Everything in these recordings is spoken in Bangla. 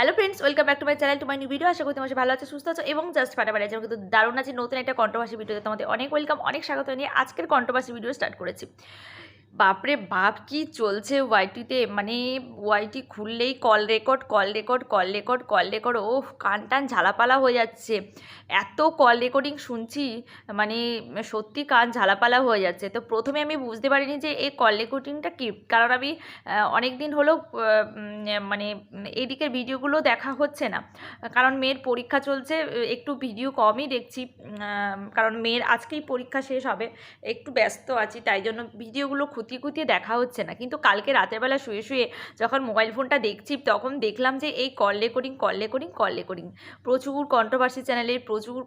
Hello friends welcome back to my channel my new video আশা করি তোমার ভালো আছে, সুস্থ আছো এবং জাস্ট ফাটাফাটি আছে কিন্তু দারুণ আছে নতুন একটা কন্ট্রোভার্সি ভিডিওতে তোমাদের অনেক ওয়েলকাম অনেক স্বাগত নিয়ে আজকের কন্ট্রোভার্সি ভিডিও স্টার্ট করেছি। বাপরে বাপ, কি চলছে ওয়াইটিতে মানে ওয়াইটি খুললেই call record call record call record call record ও কান টান ঝালাপালা হয়ে যাচ্ছে। এত কল রেকর্ডিং শুনছি মানে সত্যি কান ঝালাপালা হয়ে যাচ্ছে। তো প্রথমে আমি বুঝতে পারিনি যে এই কল রেকর্ডিংটা কী? কারণ আমি অনেক দিন হলো মানে এদিকের ভিডিওগুলো দেখা হচ্ছে না। কারণ মেয়ের পরীক্ষা চলছে, একটু ভিডিও কমই দেখছি। কারণ মেয়ের আজকেই পরীক্ষা শেষ হবে, একটু ব্যস্ত আছি, তাই জন্য ভিডিওগুলো খুঁতিয়ে খুঁতিয়ে দেখা হচ্ছে না। কিন্তু কালকে রাতের বেলা শুয়ে শুয়ে যখন মোবাইল ফোনটা দেখছি, তখন দেখলাম যে এই call recording call recording call recording প্রচুর কন্ট্রোভার্সি চ্যানেলে প্রচুর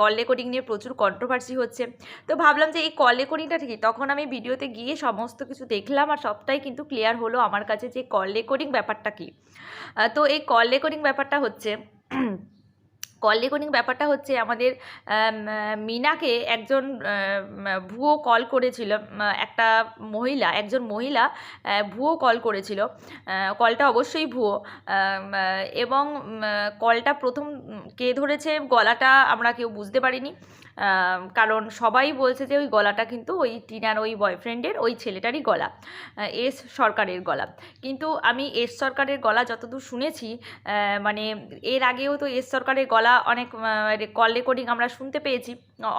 কল রেকর্ডিং নিয়ে প্রচুর কন্ট্রোভার্সি হচ্ছে। তো ভাবলাম যে এই কল রেকর্ডিংটা ঠিকই, তখন আমি ভিডিওতে গিয়ে সমস্ত কিছু দেখলাম আর সবটাই কিন্তু ক্লিয়ার হলো আমার কাছে যে কল রেকর্ডিং ব্যাপারটা কী। তো এই কল রেকর্ডিং ব্যাপারটা হচ্ছে কল রেকর্ডিং ব্যাপারটা হচ্ছে আমাদের মিনাকে একজন ভুয়ো কল করেছিল একটা মহিলা, একজন মহিলা ভুয়ো কল করেছিল কলটা অবশ্যই ভুয়ো এবং কলটা প্রথম কে ধরেছে গলাটা আমরা কেউ বুঝতে পারিনি কারণ সবাই বলছে যে ওই গলাটা কিন্তু ওই টিনার ওই বয়ফ্রেন্ডের ওই ছেলেটারই গলা এস সরকারের গলা। কিন্তু আমি এস সরকারের গলা যতদূর শুনেছি মানে এর আগেও তো এস সরকারের গলা অনেক কল রেকর্ডিং আমরা শুনতে পেয়েছি।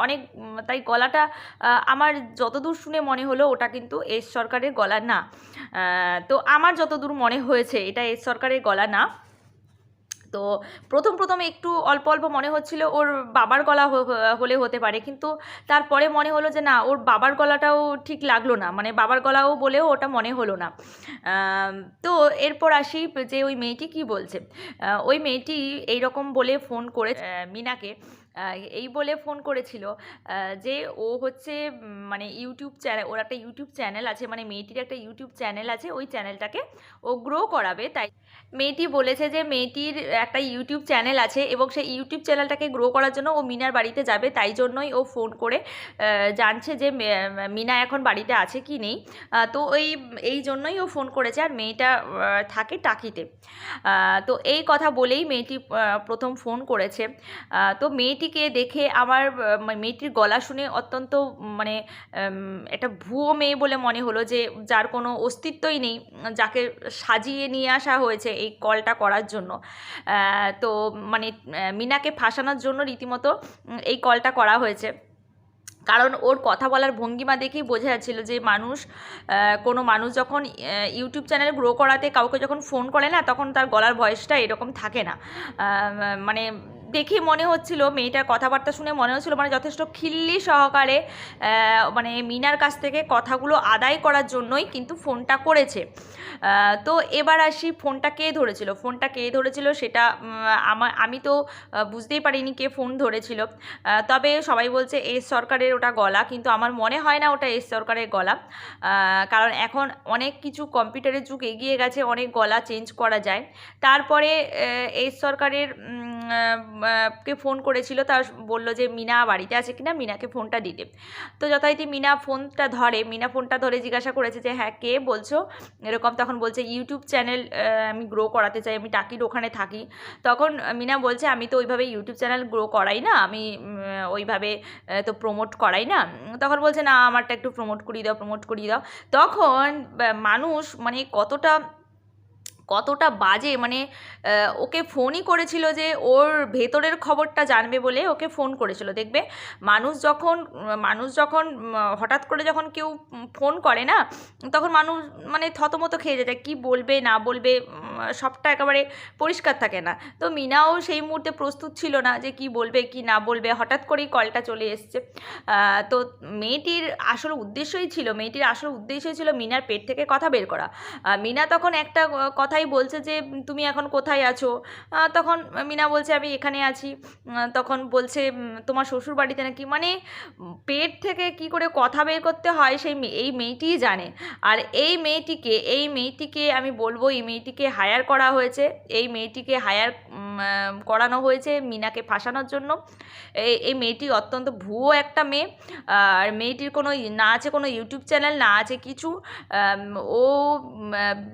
অনেক তাই গলাটা আমার যতদূর শুনে মনে হলো ওটা কিন্তু এস সরকারের গলা না। তো আমার যতদূর মনে হয়েছে এটা এস সরকারের গলা না। তো প্রথম প্রথম একটু অল্প অল্প মনে হচ্ছিল ওর বাবার গলা হলে হতে পারে। কিন্তু তারপরে মনে হলো যে না, ওর বাবার গলাটাও ঠিক লাগল না। মানে বাবার গলাও বলেও ওটা মনে হলো না। তো এরপর আসি যে ওই মেয়েটি কি বলছে? ওই মেয়েটি এই রকম বলে ফোন করে মিনাকে এই বলে ফোন করেছিল যে ও হচ্ছে মানে ইউটিউব চ্যানেল ওর একটা ইউটিউব চ্যানেল আছে মানে মেয়েটির একটা ইউটিউব চ্যানেল আছে, ওই চ্যানেলটাকে ও গ্রো করাবে, তাই মেয়েটি বলেছে যে মেয়েটির একটা ইউটিউব চ্যানেল আছে এবং সেই ইউটিউব চ্যানেলটাকে গ্রো করার জন্য ও মিনার বাড়িতে যাবে। তাই জন্যই ও ফোন করে জানছে যে মিনা এখন বাড়িতে আছে কি নেই। তো ওই এই জন্যই ও ফোন করেছে আর মেয়েটা থাকে টাকিতে। তো এই কথা বলেই মেয়েটি প্রথম ফোন করেছে। তো মেয়েটিকে দেখে আমার মেয়েটির গলা শুনে অত্যন্ত মানে একটা ভুয়ো মেয়ে বলে মনে হলো যে যার কোনো অস্তিত্বই নেই, যাকে সাজিয়ে নিয়ে আসা হয়েছে। এই কলটা করার জন্য। তো মানে মিনাকে ফাঁসানোর জন্য রীতিমতো এই কলটা করা হয়েছে। কারণ ওর কথা বলার ভঙ্গিমা দেখেই বোঝা যাচ্ছিল যে মানুষ কোনো মানুষ যখন ইউটিউব চ্যানেল গ্রো করাতে কাউকে যখন ফোন করে না, তখন তার গলার ভয়েসটা এরকম থাকে না। মানে দেখে মনে হচ্ছিল, মেয়েটার কথাবার্তা শুনে মনে হচ্ছিল মানে যথেষ্ট খিল্লি সহকারে মানে মিনার কাছ থেকে কথাগুলো আদায় করার জন্যই কিন্তু ফোনটা করেছে। তো এবার আসি ফোনটা কে ধরেছিল? ফোনটা কে ধরেছিল সেটা আমার আমি তো বুঝতেই পারিনি কে ফোন ধরেছিল। তবে সবাই বলছে এস সরকারের ওটা গলা, কিন্তু আমার মনে হয় না ওটা এস সরকারের গলা। কারণ এখন অনেক কিছু কম্পিউটারের যুগ এগিয়ে গেছে, অনেক গলা চেঞ্জ করা যায়। তারপরে এস সরকারের কে ফোন করেছিল তা বলল যে, মিনা বাড়িতে আছে কিনা? মিনাকে ফোনটা দিতে। তো যথারীতি মিনা ফোনটা ধরে, মিনা ফোনটা ধরে জিজ্ঞাসা করেছে যে হ্যাঁ কে বলছো? এরকম তখন বলছে, ইউটিউব চ্যানেল আমি গ্রো করাতে চাই, আমি টাকির ওখানে থাকি। তখন মিনা বলছে, আমি তো ওইভাবে ইউটিউব চ্যানেল গ্রো করাই না, আমি ওইভাবে তো প্রমোট করাই না। তখন বলছে, না, আমারটা একটু প্রমোট করিয়ে দাও প্রমোট করিয়ে দাও। তখন মানুষ মানে কতটা কতটা বাজে? মানে ওকে ফোনই করেছিল যে ওর ভেতরের খবরটা জানবে বলে ওকে ফোন করেছিল। দেখবে মানুষ যখন মানুষ যখন হঠাৎ করে যখন কেউ ফোন করে না তখন মানুষ মানে থতমত খেয়ে যায় কী বলবে না বলবে সবটা একেবারে পরিষ্কার থাকে না। তো মিনাও সেই মুহূর্তে প্রস্তুত ছিল না যে কি বলবে কি না বলবে। হঠাৎ করেই কলটা চলে এসছে। তো মেয়েটির আসল উদ্দেশ্যই ছিল মেয়েটির আসল উদ্দেশ্যই ছিল মিনার পেট থেকে কথা বের করা। মিনা তখন একটা আহ, কথাই বলছে যে, তুমি এখন কোথায় আছো? তখন মিনা বলছে, আমি এখানে আছি। তখন বলছে তোমার শ্বশুর বাড়িতে নাকি? মানে পেট থেকে কি করে কথা বের করতে হয়, সেই এই মেয়েটিই জানে। আর এই মেয়েটিকে এই মেয়েটিকে আমি বলব, এই মেয়েটিকে হায়ার করা হয়েছে। এই মেয়েটিকে হায়ার করানো হয়েছে মিনাকে ফাঁসানোর জন্য। এই মেয়েটি অত্যন্ত ভুয়ো একটা মেয়ে। আর মেয়েটির কোনো, না আছে কোনো ইউটিউব চ্যানেল, না আছে কিছু। ও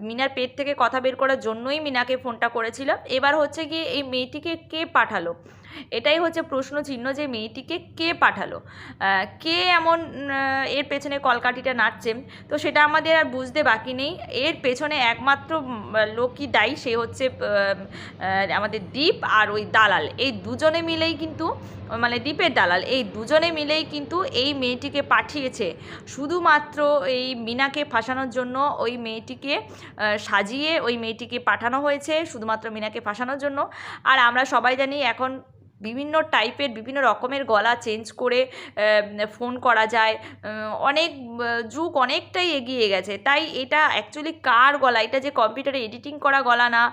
মিনার পেট থেকে কথা বের করার জন্যই মিনাকে ফোনটা করেছিল। এবার হচ্ছে কি এই মেয়েটিকে কে পাঠালো? এটাই হচ্ছে প্রশ্ন চিহ্ন যে মেয়েটিকে কে পাঠালো? কে এমন এর পেছনে কলকাঠিটা নাচছে? তো সেটা আমাদের আর বুঝতে বাকি নেই। এর পেছনে একমাত্র লোকই দায়ী। সে হচ্ছে আমাদের দ্বীপ আর ওই দালাল। এই দুজনে মিলেই কিন্তু মানে দ্বীপের দালাল, এই দুজনে মিলেই কিন্তু এই মেয়েটিকে পাঠিয়েছে। শুধুমাত্র এই মিনাকে ফাঁসানোর জন্য ওই মেয়েটিকে সাজিয়ে ওই মেয়েটিকে পাঠানো হয়েছে, শুধুমাত্র মিনাকে ফাঁসানোর জন্য। আর আমরা সবাই জানি এখন বিভিন্ন টাইপের, বিভিন্ন রকমের গলা চেঞ্জ করে ফোন করা যায়। অনেক, যুগ অনেকটাই এগিয়ে গেছে। তাই এটা অ্যাকচুয়ালি কার গলা? এটা যে কম্পিউটারে এডিটিং করা গলা না,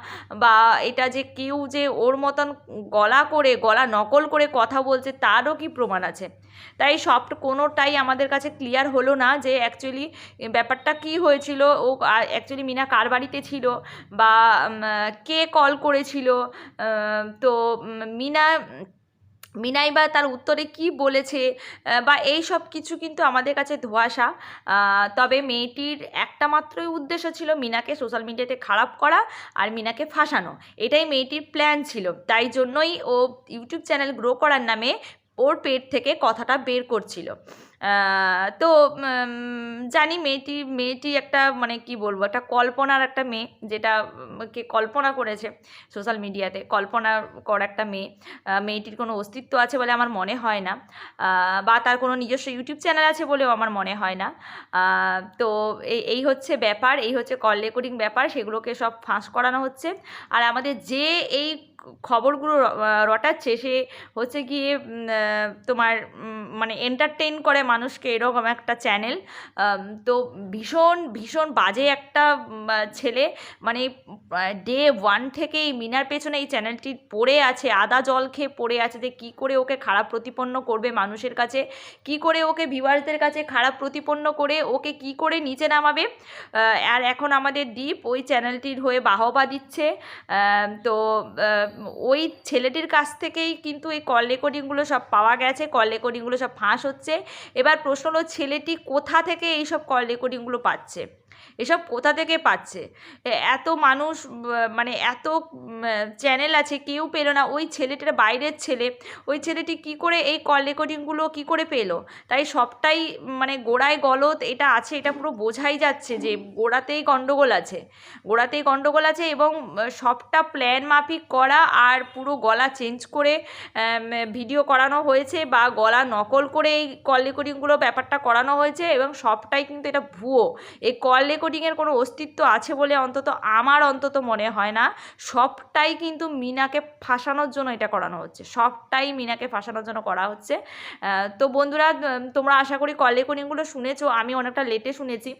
বা এটা যে কেউ যে ওর মতন গলা করে, গলা নকল করে কথা বলছে, তারও কি প্রমাণ আছে? তাই সব কোনোটাই আমাদের কাছে ক্লিয়ার হলো না যে অ্যাকচুয়ালি ব্যাপারটা কি হয়েছিল, ও অ্যাকচুয়ালি মিনা কার বাড়িতে ছিল বা কে কল করেছিল তো মিনা, মিনাই বা তার উত্তরে কি বলেছে বা এই সব কিছু কিন্তু আমাদের কাছে ধোঁয়াশা। তবে মেয়েটির একটা মাত্রই উদ্দেশ্য ছিল মিনাকে সোশ্যাল মিডিয়াতে খারাপ করা আর মিনাকে ফাঁসানো। এটাই মেয়েটির প্ল্যান ছিল। তাই জন্যই ও ইউটিউব চ্যানেল গ্রো করার নামে ওর পেট থেকে কথাটা বের করছিল। তো জানি মেয়েটি মেয়েটি একটা মানে কি বলব, একটা কল্পনার একটা মেয়ে যেটা কে কল্পনা করেছে সোশ্যাল মিডিয়াতে, কল্পনা কর একটা মেয়ে। মেয়েটির কোনো অস্তিত্ব আছে বলে আমার মনে হয় না। বা তার কোনো নিজস্ব ইউটিউব চ্যানেল আছে বলেও আমার মনে হয় না। তো এই এই হচ্ছে ব্যাপার, এই হচ্ছে কল রেকর্ডিং ব্যাপার, সেগুলোকে সব ফাঁস করানো হচ্ছে। আর আমাদের যে এই খবরগুলো রটাচ্ছে, সে হচ্ছে গিয়ে তোমার মানে এন্টারটেইন করে মানুষকে এরকম একটা চ্যানেল তো ভীষণ ভীষণ বাজে একটা ছেলে। মানে ডে ওয়ান থেকেই মিনার পেছনে এই চ্যানেলটি পড়ে আছে, আদা জল খেয়ে পড়ে আছে যে কী করে ওকে খারাপ প্রতিপন্ন করবে মানুষের কাছে, কি করে ওকে ভিউয়ার্সদের কাছে খারাপ প্রতিপন্ন করে ওকে কি করে নিচে নামাবে। আর এখন আমাদের দ্বীপ ওই চ্যানেলটির হয়ে বাহবা দিচ্ছে। তো ওই ছেলেটির কাছ থেকেই কিন্তু এই কল রেকর্ডিংগুলো সব পাওয়া গেছে কল রেকর্ডিংগুলো সব ফাঁস হচ্ছে। এবার প্রশ্ন হলো, ছেলেটি কোথা থেকে এইসব কল রেকর্ডিংগুলো পাচ্ছে? এসব কোথা থেকে পাচ্ছে? এত মানুষ মানে এত চ্যানেল আছে, কেউ পেল না। ওই ছেলেটার বাইরের ছেলে, ওই ছেলেটি কি করে এই কল রেকর্ডিংগুলো কি করে পেল? তাই সবটাই মানে গোড়ায় গলত এটা আছে, এটা পুরো বোঝাই যাচ্ছে যে গোড়াতেই গণ্ডগোল আছে। গোড়াতেই গণ্ডগোল আছে এবং সবটা প্ল্যান মাফিক করা আর পুরো গলা চেঞ্জ করে ভিডিও করানো হয়েছে বা গলা নকল করে এই কল রেকর্ডিংগুলো ব্যাপারটা করানো হয়েছে এবং সবটাই কিন্তু এটা ভুয়ো। এই কল রেকর্ডিংয়ের কোনো অস্তিত্ব আছে বলে অন্তত আমার অন্তত মনে হয় না। সবটাই কিন্তু মিনাকে ফাঁসানোর জন্য এটা করানো হচ্ছে। সবটাই মিনাকে ফাঁসানোর জন্য করা হচ্ছে। তো বন্ধুরা তোমরা আশা করি কলে কোডিংগুলো শুনেছো। আমি অনেকটা লেটে শুনেছি।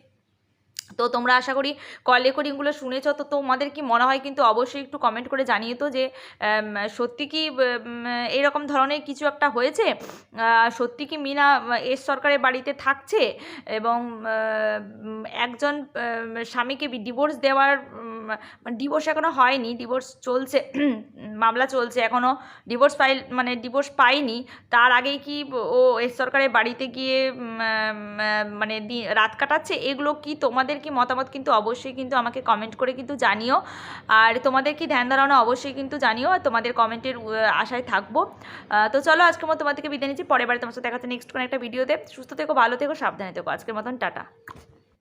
তো তোমরা আশা করি কল রেকর্ডিংগুলো শুনেছ। তো তোমাদের কি মনে হয় কিন্তু অবশ্যই একটু কমেন্ট করে জানিয়ে তো যে সত্যি কি এরকম ধরনের কিছু একটা হয়েছে? সত্যি কি মিনা এস সরকারের বাড়িতে থাকছে? এবং একজন স্বামীকে ডিভোর্স দেওয়ার ডিভোর্স এখনও হয়নি ডিভোর্স চলছে মামলা চলছে এখনও ডিভোর্স ফাইল মানে ডিভোর্স পায়নি তার আগেই কি ও এস সরকারের বাড়িতে গিয়ে মানে রাত কাটাচ্ছে? এগুলো কি তোমাদের কি মতামত? কিন্তু অবশ্যই কিন্তু আমাকে কমেন্ট করে কিন্তু জানিও। আর তোমাদের কি ধ্যান ধারণা? অবশ্যই কিন্তু জানিও। আর তোমাদের কমেন্টের আশায় থাকব। তো চলো আজকের মতো তোমাদেরকে বিদায় নিচ্ছি। পরের বারে তোমার সাথে দেখাচ্ছে নেক্সট কোনো একটা ভিডিওতে সুস্থ থেকো, ভালো থেকো, সাবধানে থেকো। আজকের মতন, টাটা।